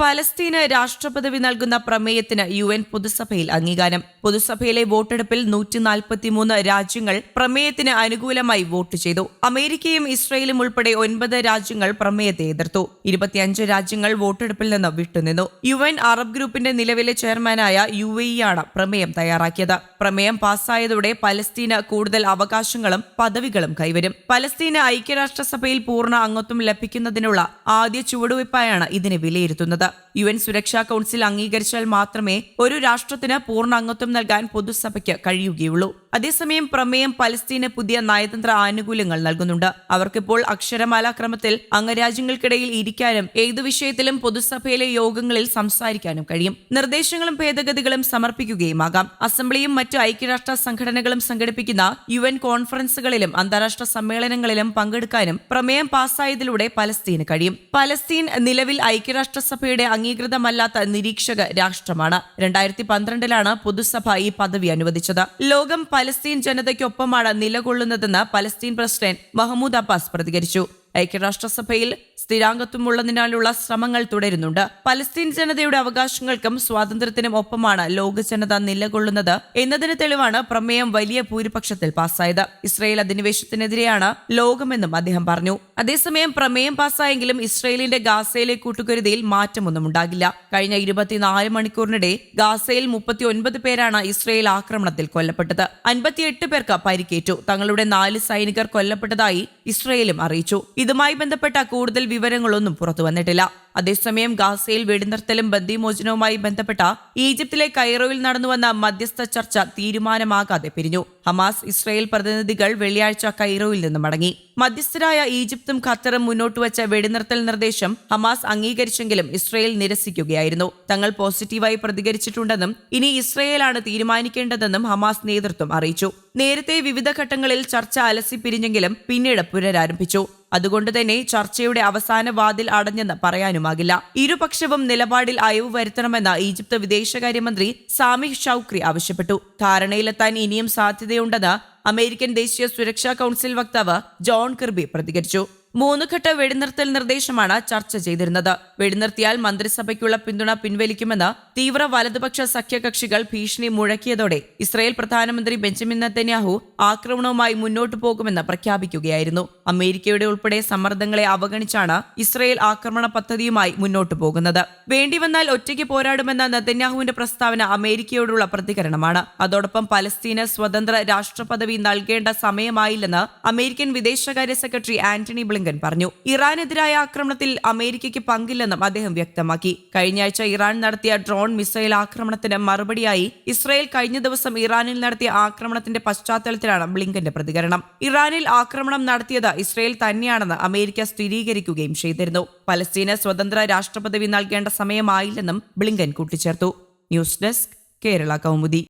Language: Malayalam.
പലസ്തീന് രാഷ്ട്രപദവി നൽകുന്ന പ്രമേയത്തിന് യു എൻ പൊതുസഭയിൽ അംഗീകാരം. പൊതുസഭയിലെ വോട്ടെടുപ്പിൽ നൂറ്റി നാൽപ്പത്തിമൂന്ന് രാജ്യങ്ങൾ പ്രമേയത്തിന് അനുകൂലമായി വോട്ട് ചെയ്തു. അമേരിക്കയും ഇസ്രയേലും ഉൾപ്പെടെ ഒൻപത് രാജ്യങ്ങൾ പ്രമേയത്തെ എതിർത്തു. ഇരുപത്തിയഞ്ച് രാജ്യങ്ങൾ വോട്ടെടുപ്പിൽ നിന്ന് വിട്ടുനിന്നു. യു എൻ അറബ് ഗ്രൂപ്പിന്റെ നിലവിലെ ചെയർമാനായ യു എ ആണ് പ്രമേയം തയ്യാറാക്കിയത്. പ്രമേയം പാസ്സായതോടെ പലസ്തീന് കൂടുതൽ അവകാശങ്ങളും പദവികളും കൈവരും. പലസ്തീന് ഐക്യരാഷ്ട്രസഭയിൽ പൂർണ അംഗത്വം ലഭിക്കുന്നതിനുള്ള ആദ്യ ചുവടുവയ്പായാണ് ഇതിനെ വിലയിരുത്തുന്നത്. യു എൻ സുരക്ഷാ കൗൺസിൽ അംഗീകരിച്ചാൽ മാത്രമേ ഒരു രാഷ്ട്രത്തിന് പൂർണ അംഗത്വം നൽകാൻ പൊതുസഭയ്ക്ക് കഴിയുകയുള്ളൂ. അതേസമയം പ്രമേയം പലസ്തീന് പുതിയ നയതന്ത്ര ആനുകൂല്യങ്ങൾ നൽകുന്നുണ്ട്. അവർക്കിപ്പോൾ അക്ഷരമാലാക്രമത്തിൽ അംഗരാജ്യങ്ങൾക്കിടയിൽ ഇരിക്കാനും ഏതു വിഷയത്തിലും പൊതുസഭയിലെ യോഗങ്ങളിൽ സംസാരിക്കാനും കഴിയും. നിർദ്ദേശങ്ങളും ഭേദഗതികളും സമർപ്പിക്കുകയുമാകാം. അസംബ്ലിയും മറ്റ് ഐക്യരാഷ്ട്ര സംഘടനകളും സംഘടിപ്പിക്കുന്ന യു എൻ കോൺഫറൻസുകളിലും അന്താരാഷ്ട്ര സമ്മേളനങ്ങളിലും പങ്കെടുക്കാനും പ്രമേയം പാസ്സായതിലൂടെ പലസ്തീന് കഴിയും. പലസ്തീൻ നിലവിൽ ഐക്യരാഷ്ട്രസഭയുടെ അംഗീകൃതമല്ലാത്ത നിരീക്ഷക രാഷ്ട്രമാണ്. രണ്ടായിരത്തി പന്ത്രണ്ടിലാണ് പൊതുസഭ ഈ പദവി അനുവദിച്ചത്. ലോകം പലസ്തീൻ ജനതയ്ക്കൊപ്പമാണ് നിലകൊള്ളുന്നതെന്ന് പലസ്തീൻ പ്രസിഡന്റ് മഹമ്മൂദ് അബ്ബാസ് പ്രതികരിച്ചു. ഐക്യരാഷ്ട്രസഭയിൽ സ്ഥിരാംഗത്വമുള്ളതിനാലുള്ള ശ്രമങ്ങൾ തുടരുന്നുണ്ട്. പലസ്തീൻ ജനതയുടെ അവകാശങ്ങൾക്കും സ്വാതന്ത്ര്യത്തിനും ഒപ്പമാണ് ലോക ജനത നിലകൊള്ളുന്നത് എന്നതിന് തെളിവാണ് പ്രമേയം വലിയ ഭൂരിപക്ഷത്തിൽ പാസ്സായത്. ഇസ്രയേൽ അധിനിവേശത്തിനെതിരെയാണ് ലോകമെന്നും അദ്ദേഹം പറഞ്ഞു. അതേസമയം പ്രമേയം പാസ്സായെങ്കിലും ഇസ്രയേലിന്റെ ഗാസയിലെ കൂട്ടുകരുതിയിൽ മാറ്റമൊന്നും ഉണ്ടാകില്ല. കഴിഞ്ഞ ഇരുപത്തിനാല് മണിക്കൂറിനിടെ ഗാസയിൽ മുപ്പത്തിയൊൻപത് പേരാണ് ഇസ്രയേൽ ആക്രമണത്തിൽ കൊല്ലപ്പെട്ടത്. അൻപത്തിയെട്ട് പേർക്ക് പരിക്കേറ്റു. തങ്ങളുടെ നാല് സൈനികർ കൊല്ലപ്പെട്ടതായി ഇസ്രയേലും അറിയിച്ചു. ഇതുമായി ബന്ധപ്പെട്ട കൂടുതൽ വിവരങ്ങളൊന്നും പുറത്തു വന്നിട്ടില്ല. അതേസമയം ഗാസയിൽ വെടിനിർത്തലും ബന്ദിമോചനവുമായി ബന്ധപ്പെട്ട ഈജിപ്തിലെ കൈറോയിൽ നടന്നുവന്ന മധ്യസ്ഥ ചർച്ച തീരുമാനമാകാതെ പിരിഞ്ഞു. ഹമാസ് ഇസ്രായേൽ പ്രതിനിധികൾ വെള്ളിയാഴ്ച കൈറോയിൽ നിന്ന് മടങ്ങി. മധ്യസ്ഥരായ ഈജിപ്തും ഖത്തറും മുന്നോട്ട് വച്ച വെടിനിർത്തൽ നിർദ്ദേശം ഹമാസ് അംഗീകരിച്ചെങ്കിലും ഇസ്രായേൽ നിരസിക്കുകയായിരുന്നു. തങ്ങൾ പോസിറ്റീവായി പ്രതികരിച്ചിട്ടുണ്ടെന്നും ഇനി ഇസ്രായേലാണ് തീരുമാനിക്കേണ്ടതെന്നും ഹമാസ് നേതൃത്വം അറിയിച്ചു. നേരത്തെ വിവിധ ഘട്ടങ്ങളിൽ ചർച്ച അലസി പിരിഞ്ഞെങ്കിലും പിന്നീട് പുനരാരംഭിച്ചു. അതുകൊണ്ട് തന്നെ ചർച്ചയുടെ അവസാന വാതിൽ അടഞ്ഞെന്ന് പറയാനുമാകില്ല. ഇരുപക്ഷവും നിലപാടിൽ അയവ് വരുത്തണമെന്ന് ഈജിപ്ത് വിദേശകാര്യമന്ത്രി സാമി ഷൌക്രി ആവശ്യപ്പെട്ടു. ധാരണയിലെത്താൻ ഇനിയും സാധ്യതയുണ്ടെന്ന് അമേരിക്കൻ ദേശീയ സുരക്ഷാ കൌൺസിൽ വക്താവ് ജോൺ കിർബി പ്രതികരിച്ചു. മൂന്ന് ഘട്ട വെടിനിർത്തൽ നിർദ്ദേശമാണ് ചർച്ച ചെയ്തിരുന്നത്. വെടിനിർത്തിയാൽ മന്ത്രിസഭയ്ക്കുള്ള പിന്തുണ പിൻവലിക്കുമെന്ന് തീവ്ര വലതുപക്ഷ സഖ്യകക്ഷികൾ ഭീഷണി മുഴക്കിയതോടെ ഇസ്രായേൽ പ്രധാനമന്ത്രി ബെഞ്ചമിൻ നത്തന്യാഹു ആക്രമണവുമായി മുന്നോട്ടു പോകുമെന്ന് പ്രഖ്യാപിക്കുകയായിരുന്നു. അമേരിക്കയുടെ ഉൾപ്പെടെ സമ്മർദ്ദങ്ങളെ അവഗണിച്ചാണ് ഇസ്രയേൽ ആക്രമണ പദ്ധതിയുമായി മുന്നോട്ടു പോകുന്നത്. വേണ്ടിവന്നാൽ ഒറ്റയ്ക്ക് പോരാടുമെന്ന നെതന്യാഹുവിന്റെ പ്രസ്താവന അമേരിക്കയോടുള്ള പ്രതികരണമാണ്. അതോടൊപ്പം പലസ്തീന് സ്വതന്ത്ര രാഷ്ട്ര പദവി നൽകേണ്ട സമയമായില്ലെന്ന് അമേരിക്കൻ വിദേശകാര്യ സെക്രട്ടറി ആന്റണി ബ്ലിങ്കൻ പറഞ്ഞു. ഇറാനെതിരായ ആക്രമണത്തിൽ അമേരിക്കയ്ക്ക് പങ്കില്ലെന്നും അദ്ദേഹം വ്യക്തമാക്കി. കഴിഞ്ഞയാഴ്ച ഇറാൻ നടത്തിയ ഡ്രോൺ മിസൈൽ ആക്രമണത്തിന് മറുപടിയായി ഇസ്രയേൽ കഴിഞ്ഞ ദിവസം ഇറാനിൽ നടത്തിയ ആക്രമണത്തിന്റെ പശ്ചാത്തലത്തിലാണ് ബ്ലിങ്കന്റെ പ്രതികരണം. ഇറാനിൽ ആക്രമണം നടത്തിയത് ഇസ്രായേൽ തന്നെയാണെന്ന് അമേരിക്ക സ്ഥിരീകരിക്കുകയും ചെയ്തിരുന്നു. പലസ്തീന് സ്വതന്ത്ര രാഷ്ട്രപദവി നൽകേണ്ട സമയമായില്ലെന്നും ബ്ലിങ്കൻ കൂട്ടിച്ചേർത്തു. News desk Kerala Kaumudi.